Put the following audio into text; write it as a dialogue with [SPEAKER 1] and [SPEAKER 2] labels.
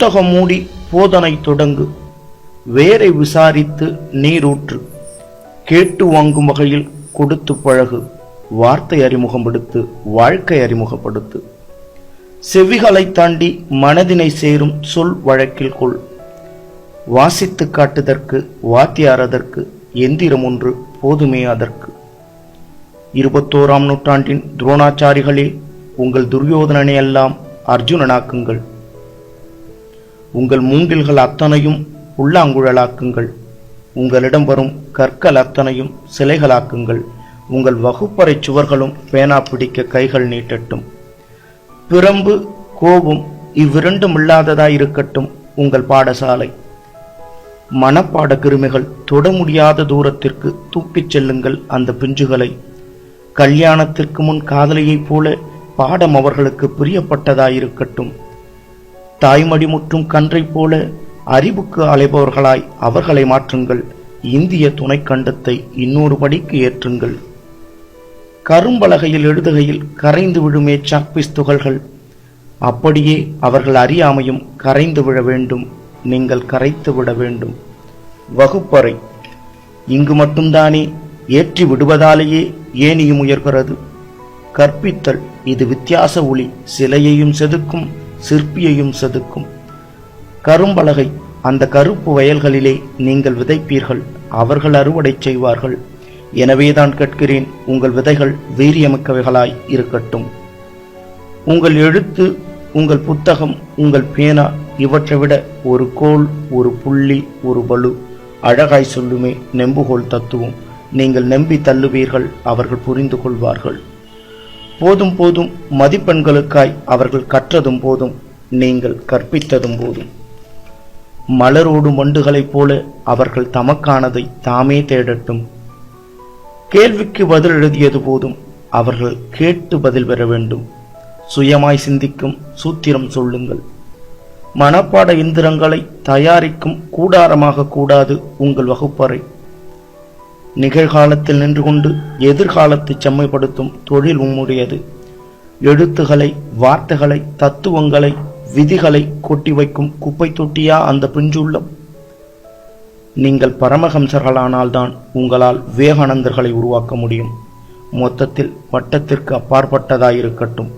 [SPEAKER 1] புத்தகம் மூடி போதனை தொடங்கு. வேரை விசாரித்து நீரூற்று. கேட்டு வாங்கும் வகையில் கொடுத்து பழகு. வார்த்தை அறிமுகப்படுத்து வாழ்க்கை அறிமுகப்படுத்து. செவிகளை தாண்டி மனதினை சேரும் சொல் வழக்கில் கொள். வாசித்து காட்டுதற்கு வாத்தியாரதற்கு எந்திரம் ஒன்று போதுமே அதற்கு இருபத்தோராம் நூற்றாண்டின் துரோணாச்சாரிகளே உங்கள் துரியோதனனை எல்லாம் அர்ஜுனனாக்குங்கள். உங்கள் மூங்கில்கள் அத்தனையும் உள்ளாங்குழலாக்குங்கள். உங்களிடம் வரும் கற்கள் அத்தனையும் சிலைகளாக்குங்கள். உங்கள் வகுப்பறை சுவர்களும் பேனா பிடிக்க கைகள் நீட்டட்டும். பிரம்பு கோபம் இவ்விரண்டும் இல்லாததாய் இருக்கட்டும் உங்கள் பாடசாலை. மனப்பாட கிருமிகள் தொட முடியாத தூரத்திற்கு தூக்கிச் செல்லுங்கள் அந்த பிஞ்சுகளை. கல்யாணத்திற்கு முன் காதலியைப் போல பாடம் அவர்களுக்கு பிரியப்பட்டதாயிருக்கட்டும் தாய்மடி முற்றும் கன்றைப் போல அறிவுக்கு அலைபவர்களாய் அவர்களை மாற்றுங்கள். இந்திய துணைக்கண்டத்தை இன்னொரு படிக்கு ஏற்றுங்கள். கரும்பலகையில் எழுதுகையில் கரைந்து விழுமே சாக்பிஸ் துகள்கள். அப்படியே அவர்கள் அறியாமையும் கரைந்து விழ வேண்டும். நீங்கள் கரைத்து விட வேண்டும். வகுப்பறை. இங்கு மட்டும்தானே ஏற்றி விடுவதாலேயே ஏனியும் உயர்கிறது. கற்பித்தல். இது வித்தியாச ஒளி. சிலையையும் செதுக்கும் சிற்பியையும் செதுக்கும். கரும்பலகை அந்த கருப்பு வயல்களிலே நீங்கள் விதைப்பீர்கள் அவர்கள் அறுவடை செய்வார்கள். எனவேதான் கேட்கிறேன் உங்கள் விதைகள் வீரியமிக்கவைகளாய் இருக்கட்டும். உங்கள் எழுத்து உங்கள் புத்தகம் உங்கள் பேனா இவற்றை விட ஒரு கோல் ஒரு புள்ளி ஒரு பலு அழகாய் சொல்லுமே நெம்புகோல் தத்துவம். நீங்கள் நம்பி தள்ளுவீர்கள் அவர்கள் புரிந்து கொள்வார்கள். போதும் போதும் மதிப்பெண்களுக்காய் அவர்கள் கற்றதும் போதும் நீங்கள் கற்பித்ததும் போதும். மலரோடு மண்டுகளைப் போல அவர்கள் தமக்கானதை தாமே தேடட்டும். கேள்விக்கு பதில் எழுதியது போதும் அவர்கள் கேட்டு பதில் பெற வேண்டும். சுயமாய் சிந்திக்கும் சூத்திரம் சொல்லுங்கள். மனப்பாட இயந்திரங்களை தயாரிக்கும் கூடாரமாக கூடாது உங்கள் வகுப்பறை. நிகழ்காலத்தில் நின்று கொண்டு எதிர்காலத்தை செம்மைப்படுத்தும் தொழில் உம்முடையது. எழுத்துகளை வார்த்தைகளை தத்துவங்களை விதிகளை கொட்டி வைக்கும் குப்பை தொட்டியா அந்த பிஞ்சுள்ளம் நீங்கள் பரமஹம்சர்களானால்தான் உங்களால் விவேகானந்தர்களை உருவாக்க முடியும். மொத்தத்தில் வட்டத்திற்கு அப்பாற்பட்டதாயிருக்கட்டும்